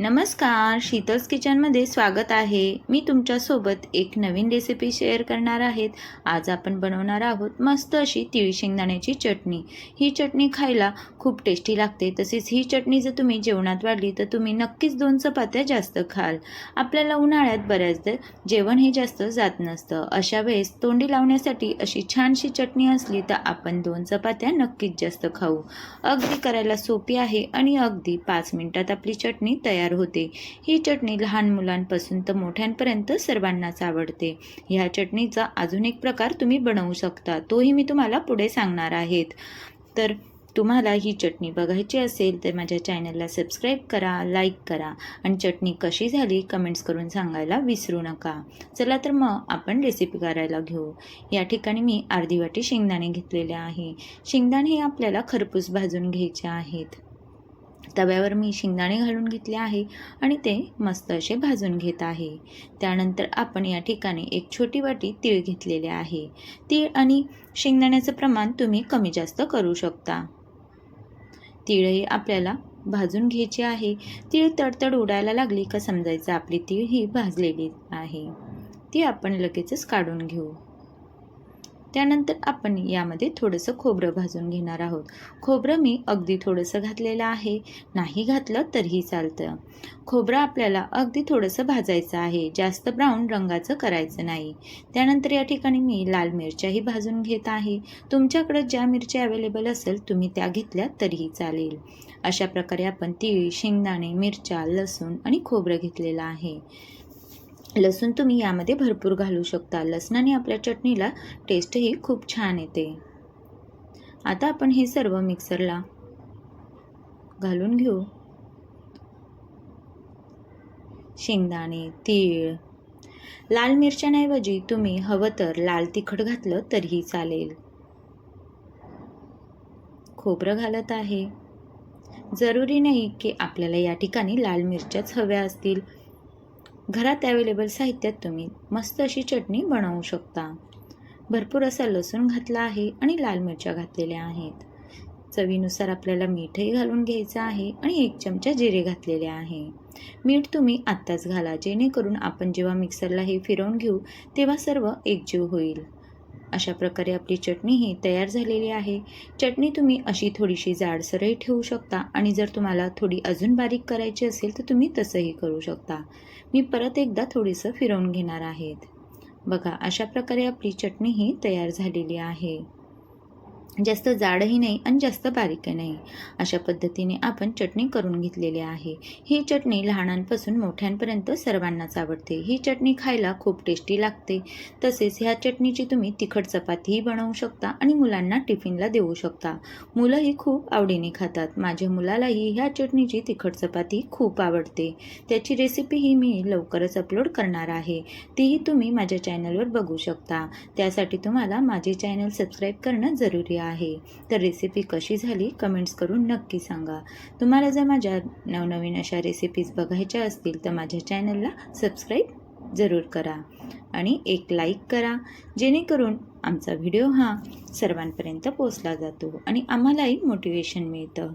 नमस्कार शीतल्स किचनमध्ये स्वागत आहे. मी तुमच्यासोबत एक नवीन रेसिपी शेअर करणार आहेत. आज आपण बनवणार आहोत मस्त अशी तिळी शेंगदाण्याची चटणी. ही चटणी खायला खूप टेस्टी लागते. तसेच ही चटणी जर तुम्ही जेवणात वाढली तर तुम्ही नक्कीच दोन चपात्या जास्त खाल. आपल्याला उन्हाळ्यात बऱ्याचदा जेवण हे जास्त जात नसतं. अशा वेळेस तोंडी लावण्यासाठी अशी छानशी चटणी असली तर आपण दोन चपात्या नक्कीच जास्त खाऊ. अगदी करायला सोपी आहे आणि अगदी पाच मिनटात आपली चटणी तयार होते. ही चटणी लहान मुलांपासून तर मोठ्यांपर्यंत सर्वांनाच आवडते. ह्या चटणीचा अजून एक प्रकार तुम्ही बनवू शकता. तोही मी तुम्हाला पुढे सांगणार आहेत. तर तुम्हाला ही चटणी बघायची असेल तर माझ्या चॅनलला सबस्क्राईब करा लाईक करा आणि चटणी कशी झाली कमेंट्स करून सांगायला विसरू नका. चला तर मग आपण रेसिपी करायला घेऊ. या ठिकाणी मी अर्धी वाटी शेंगदाणे घेतलेले आहे. शेंगदाणे हे आपल्याला खरपूस भाजून घ्यायचे आहेत. तव्यावर मी शेंगदाणे घालून घेतले आहे आणि ते मस्त असे भाजून घेत आहे. त्यानंतर आपण या ठिकाणी एक छोटी वाटी तीळ घेतलेले आहे. तीळ आणि शेंगदाण्याचं प्रमाण तुम्ही कमी जास्त करू शकता. तीळही आपल्याला भाजून घ्यायची आहे. तीळ तडतड उडायला लागली का समजायचं आपली तीळ ही भाजलेली आहे. ती आपण लगेचच काढून घेऊ. त्यानंतर आपण यामध्ये थोडंसं खोबरं भाजून घेणार आहोत. खोबरं मी अगदी थोडंसं घातलेलं आहे. नाही घातलं तरीही चालतं. खोबरं आपल्याला अगदी थोडंसं भाजायचं आहे. जास्त ब्राऊन रंगाचं करायचं नाही. त्यानंतर या ठिकाणी मी लाल मिरच्याही भाजून घेत आहे. तुमच्याकडं ज्या मिरच्या अवेलेबल असेल तुम्ही त्या घेतल्या तरीही चालेल. अशा प्रकारे आपण तीळ शेंगदाणे मिरच्या लसूण आणि खोबरं घेतलेलं आहे. लसूण तुम्ही यामध्ये भरपूर घालू शकता. लसणाने आपल्या चटणीला टेस्टही खूप छान येते. आता आपण हे सर्व मिक्सरला घालून घेऊ. शेंगदाणे तीळ लाल मिरच्यांऐवजी तुम्ही हवं तर लाल तिखट घातलं तरीही चालेल. खोबरं घालत आहे. जरुरी नाही की आपल्याला या ठिकाणी लाल मिरच्याच हव्या असतील. घरात अवेलेबल साहित्यात तुम्ही मस्त अशी चटणी बनवू शकता. भरपूर असा लसूण घातला आहे आणि लाल मिरच्या घातलेल्या आहेत. चवीनुसार आपल्याला मीठही घालून घ्यायचं आहे आणि एक चमचा जिरे घातलेले आहे. मीठ तुम्ही आत्ताच घाला जेणेकरून आपण जेव्हा मिक्सरला हे फिरवून घेऊ तेव्हा सर्व एकजीव होईल. अशा प्रकारे आपली चटणी ही तयार झालेली आहे. चटणी तुम्ही अशी थोडीशी जाडसरही ठेवू शकता आणि जर तुम्हाला थोडी अजून बारीक करायची असेल तर तुम्ही तसंही करू शकता. मी परत एकदा थोडीसं फिरवून घेणार आहेत बघा अशा प्रकारे आपली चटणी ही तयार झालेली आहे. जास्त जाडही नाही आणि जास्त बारीकही नाही. अशा पद्धतीने आपण चटणी करून घेतलेली आहे. ही चटणी लहानांपासून मोठ्यांपर्यंत सर्वांनाच आवडते. ही चटणी खायला खूप टेस्टी लागते. तसेच ह्या चटणीची तुम्ही तिखट चपातीही बनवू शकता आणि मुलांना टिफिनला देऊ शकता. मुलंही खूप आवडीने खातात. माझ्या मुलालाही ह्या चटणीची तिखट चपाती खूप आवडते. त्याची रेसिपीही मी लवकरच अपलोड करणार आहे. तीही तुम्ही माझ्या चॅनलवर बघू शकता. त्यासाठी तुम्हाला माझे चॅनल सबस्क्राईब करणं जरुरी आहे. आहे. तर रेसिपी कशी झाली कमेंट्स करून नक्की सांगा. तुम्हाला जर माझ्या नवनवीन अशा रेसिपीज बघायच्या असतील तर माझ्या चॅनलला सबस्क्राईब जरूर करा. आणि एक लाईक करा जेणेकरून आमचा व्हिडिओ हा सर्वांपर्यंत पोचला जातो आणि आम्हालाही मोटिवेशन मिळतं.